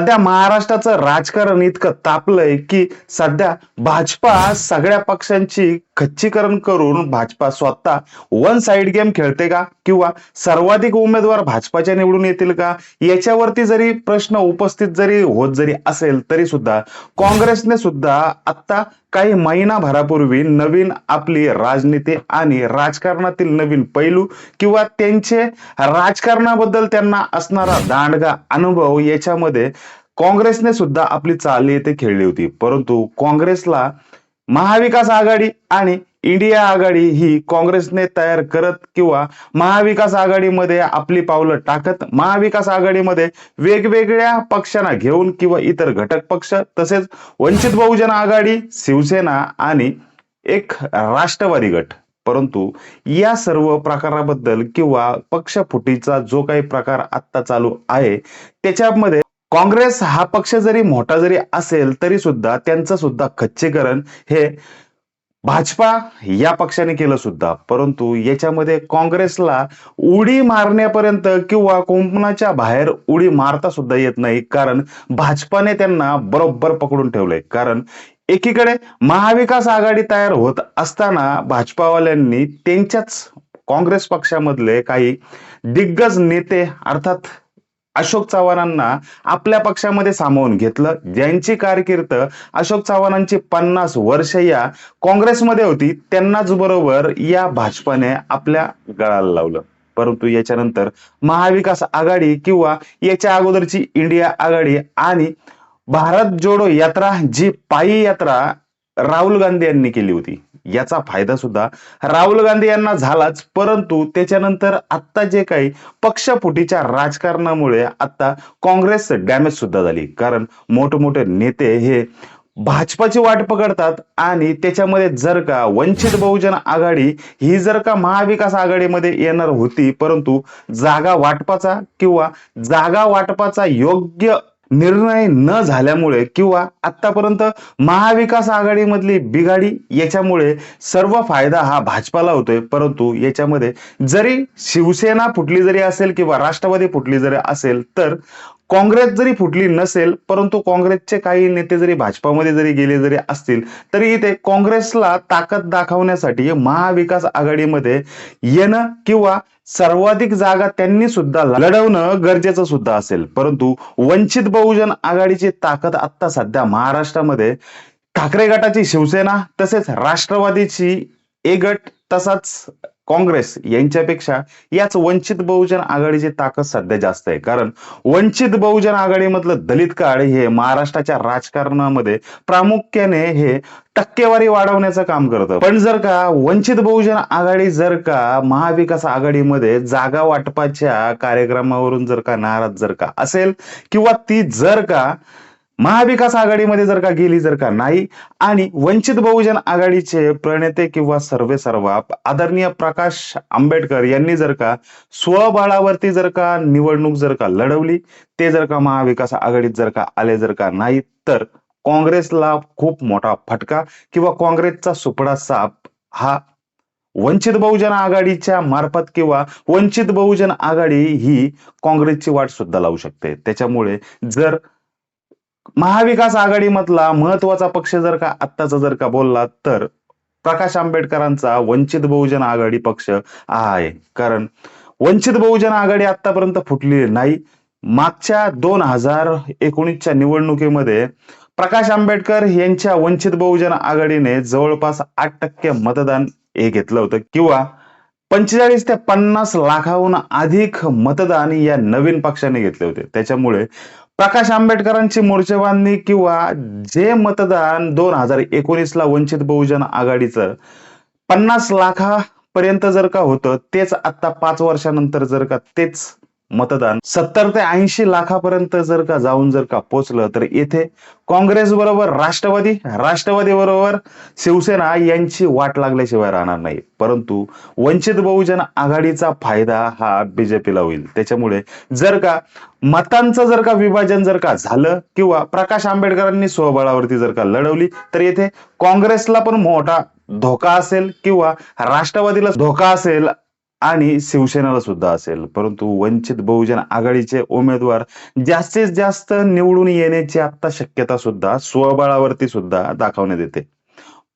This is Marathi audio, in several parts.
सध्या महाराष्ट्राचं राजकारण इतकं तापलंय की सध्या भाजपा सगळ्या पक्षांची खच्चीकरण करून भाजपा स्वतः वन साइड गेम खेळते का? किंवा सर्वाधिक उमेदवार भाजपाच्या निवडून येतील का? याच्यावरती जरी प्रश्न उपस्थित जरी होत जरी असेल तरी सुद्धा काँग्रेसने सुद्धा आता काही महिनाभरापूर्वी नवीन आपली राजनीती आणि राजकारणातील नवीन पैलू किंवा त्यांचे राजकारणाबद्दल त्यांना असणारा दांडगा अनुभव याच्यामध्ये काँग्रेसने सुद्धा आपली चाल येथे खेळली होती. परंतु काँग्रेसला महाविकास आघाडी आणि इंडिया आघाडी ही काँग्रेसने तयार करत किंवा महाविकास आघाडीमध्ये आपली पावलं टाकत महाविकास आघाडीमध्ये वेगवेगळ्या पक्षांना घेऊन किंवा इतर घटक पक्ष तसेच वंचित बहुजन आघाडी शिवसेना आणि एक राष्ट्रवादी गट. परंतु या सर्व प्रकाराबद्दल किंवा पक्षफुटीचा जो काही प्रकार आत्ता चालू आहे त्याच्यामध्ये काँग्रेस हा पक्ष जरी मोठा जरी असेल तरी सुद्धा त्यांचं सुद्धा खच्चीकरण हे भाजपा या पक्षाने केलं सुद्धा. परंतु याच्यामध्ये काँग्रेसला उडी मारण्यापर्यंत किंवा कुंपणाच्या बाहेर उडी मारता सुद्धा येत नाही कारण भाजपाने त्यांना बरोबर पकडून ठेवलंय. कारण एकीकडे महाविकास आघाडी तयार होत असताना भाजपावाल्यांनी त्यांच्याच काँग्रेस पक्षामधले काही दिग्गज नेते अर्थात अशोक चव्हाणांना आपल्या पक्षामध्ये सामावून घेतलं. ज्यांची कारकीर्द अशोक चव्हाणांची पन्नास वर्ष या काँग्रेसमध्ये होती त्यांनाच बरोबर या भाजपाने आपल्या गळाला लावलं. परंतु याच्यानंतर महाविकास आघाडी किंवा याच्या अगोदरची इंडिया आघाडी आणि भारत जोडो यात्रा जी पायी यात्रा राहुल गांधी यांनी केली होती. याचा फायदा सुद्धा राहुल गांधी यांना झालाच परंतु त्याच्यानंतर आता जे काही पक्षफुटीच्या राजकारणामुळे आता काँग्रेस डॅमेज सुद्धा झाली. कारण मोठमोठे नेते हे भाजपाची वाट पकडतात आणि त्याच्यामध्ये जर का वंचित बहुजन आघाडी ही जर का महाविकास आघाडीमध्ये येणार होती परंतु जागा वाटपाचा किंवा जागा वाटपाचा योग्य निर्णय न झाल्यामुळे किंवा आतापर्यंत महाविकास आघाडीमधली बिघाडी याच्यामुळे सर्व फायदा हा भाजपाला होतोय. परंतु याच्यामध्ये जरी शिवसेना फुटली जरी असेल किंवा राष्ट्रवादी फुटली जरी असेल तर काँग्रेस जरी फुटली नसेल परंतु काँग्रेसचे काही नेते जरी भाजपामध्ये जरी गेले जरी असतील तरी इथे काँग्रेसला ताकद दाखवण्यासाठी महाविकास आघाडीमध्ये येणं किंवा सर्वाधिक जागा त्यांनी सुद्धा लढवणं गरजेचं सुद्धा असेल. परंतु वंचित बहुजन आघाडीची ताकद आता सध्या महाराष्ट्रामध्ये ठाकरे गटाची शिवसेना तसेच राष्ट्रवादीची एक गट तसाच काँग्रेस यांच्यापेक्षा याच वंचित बहुजन आघाडीची ताकद सध्या जास्त आहे. कारण वंचित बहुजन आघाडीमधलं दलित कार्ड हे महाराष्ट्राच्या राजकारणामध्ये प्रामुख्याने हे टक्केवारी वाढवण्याचं काम करतं. पण जर का वंचित बहुजन आघाडी जर का महाविकास आघाडीमध्ये जागा वाटपाच्या कार्यक्रमावरून जर का नाराज जर का असेल किंवा ती जर का महाविकास आघाडीमध्ये जर का गेली जर का नाही आणि वंचित बहुजन आघाडीचे प्रणेते किंवा सर्वे सर्वा आदरणीय प्रकाश आंबेडकर यांनी जर का स्वबळावरती जर का निवडणूक जर का लढवली ते जर का महाविकास आघाडीत जर का आले जर का नाही तर काँग्रेसला खूप मोठा फटका किंवा काँग्रेसचा सुपडा साप हा वंचित बहुजन आघाडीच्या मार्फत किंवा वंचित बहुजन आघाडी ही काँग्रेसची वाट सुद्धा लावू शकते. त्याच्यामुळे जर महाविकास आघाडीमधला महत्त्वाचा पक्ष जर का आत्ताचा जर का बोलला तर प्रकाश आंबेडकरांचा वंचित बहुजन आघाडी पक्ष हा आहे. कारण वंचित बहुजन आघाडी आतापर्यंत फुटलेली नाही. मागच्या दोन हजार एकोणीसच्या निवडणुकीमध्ये प्रकाश आंबेडकर यांच्या वंचित बहुजन आघाडीने जवळपास आठ टक्के मतदान हे घेतलं होतं. किंवा पंचेचाळीस ते पन्नास लाखाहून अधिक मतदान या नवीन पक्षाने घेतले होते. त्याच्यामुळे प्रकाश आंबेडकरांची मोर्चेबांधणी किंवा जे मतदान दोन हजार एकोणीस ला वंचित बहुजन आघाडीचं पन्नास लाखापर्यंत जर का होतं तेच आता पाच वर्षानंतर जर का तेच मतदान. सत्तर ते ऐंशी लाखापर्यंत जर का जाऊन जर का पोचलं तर येथे काँग्रेस बरोबर राष्ट्रवादी राष्ट्रवादी बरोबर शिवसेना यांची वाट लागल्याशिवाय राहणार नाही. परंतु वंचित बहुजन आघाडीचा फायदा हा बीजेपीला होईल. त्याच्यामुळे जर का मतांचं जर का विभाजन जर का झालं किंवा प्रकाश आंबेडकरांनी स्वबळावरती जर का लढवली तर येथे काँग्रेसला पण मोठा धोका असेल किंवा राष्ट्रवादीला धोका असेल आणि शिवसेनेला सुद्धा असेल. परंतु वंचित बहुजन आघाडीचे उमेदवार जास्तीत जास्त निवडून येण्याची आता शक्यता सुद्धा स्वबळावरती सुद्धा दाखवण्यात येते.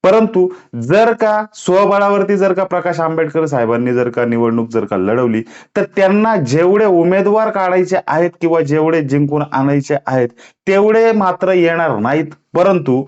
परंतु जर का स्वबळावरती जर का प्रकाश आंबेडकर साहेबांनी जर का निवडणूक जर का लढवली तर त्यांना जेवढे उमेदवार काढायचे आहेत किंवा जेवढे जिंकून आणायचे आहेत तेवढे मात्र येणार नाहीत. परंतु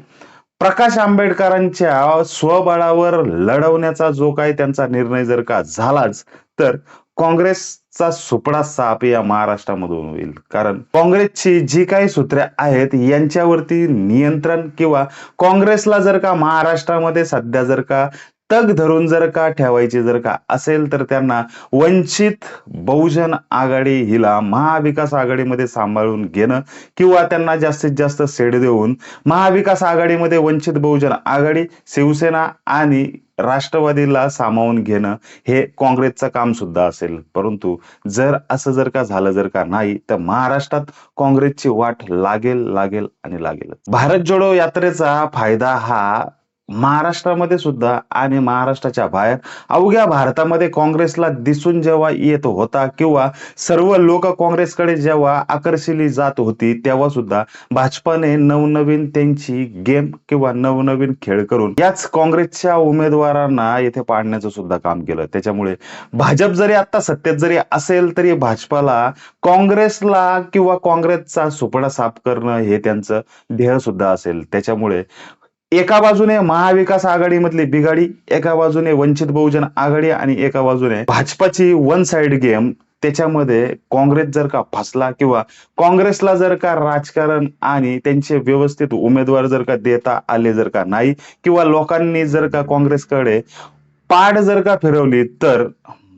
प्रकाश आंबेडकरांच्या स्वबळावर लढवण्याचा जो काही त्यांचा निर्णय जर का झालाच तर काँग्रेसचा सुपडा साप या महाराष्ट्रामधून होईल. कारण काँग्रेसची जी काही सूत्रे आहेत यांच्यावरती नियंत्रण किंवा काँग्रेसला जर का महाराष्ट्रामध्ये सध्या जर का तग धरून जर का ठेवायची जर का असेल तर त्यांना वंचित बहुजन आघाडी हिला महाविकास आघाडीमध्ये सांभाळून घेणं किंवा त्यांना जास्तीत जास्त सेड देऊन महाविकास आघाडीमध्ये वंचित बहुजन आघाडी शिवसेना आणि राष्ट्रवादीला सामावून घेणं हे काँग्रेसचं काम सुद्धा असेल. परंतु जर असं जर का झालं जर का नाही तर महाराष्ट्रात काँग्रेसची वाट लागेल लागेल आणि लागेल भारत जोडो यात्रेचा फायदा हा महाराष्ट्रामध्ये सुद्धा आणि महाराष्ट्राच्या बाहेर अवघ्या भारतामध्ये काँग्रेसला दिसून जेव्हा येत होता किंवा सर्व लोक काँग्रेसकडे जेव्हा आकर्षिली जात होती तेव्हा सुद्धा भाजपाने नवनवीन त्यांची गेम किंवा नवनवीन खेळ करून याच काँग्रेसच्या उमेदवारांना येथे पाडण्याचं सुद्धा काम केलं. त्याच्यामुळे भाजप जरी आता सत्तेत जरी असेल तरी भाजपाला काँग्रेसला किंवा काँग्रेसचा सुपडा साफ करणं हे त्यांचं ध्येय सुद्धा असेल. त्याच्यामुळे एका बाजूने महाविकास आघाडीमधली बिघाडी एका बाजूने वंचित बहुजन आघाडी आणि एका बाजूने भाजपाची वन साइड गेम त्याच्यामध्ये काँग्रेस जर का फसला किंवा काँग्रेसला जर का राजकारण आणि त्यांचे व्यवस्थित उमेदवार जर का देता आले जर का नाही किंवा लोकांनी जर का काँग्रेसकडे पाड जर का फिरवली तर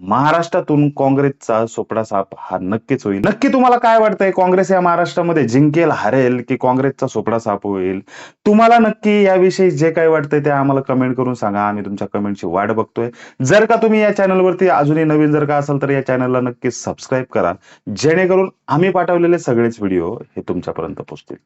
महाराष्ट्रातून काँग्रेसचा सोपडा साप हा नक्कीच होईल. नक्की तुम्हाला काय वाटतंय? काँग्रेस या महाराष्ट्रामध्ये जिंकेल हरेल की काँग्रेसचा सोपडा साप होईल? तुम्हाला नक्की याविषयी जे काही वाटतंय ते आम्हाला कमेंट करून सांगा. आम्ही तुमच्या कमेंटची वाट बघतोय. जर का तुम्ही या चॅनलवरती अजूनही नवीन जर का असाल तर या चॅनलला नक्की सबस्क्राईब करा. जेणेकरून आम्ही पाठवलेले सगळेच व्हिडिओ हे तुमच्यापर्यंत पोहोचतील.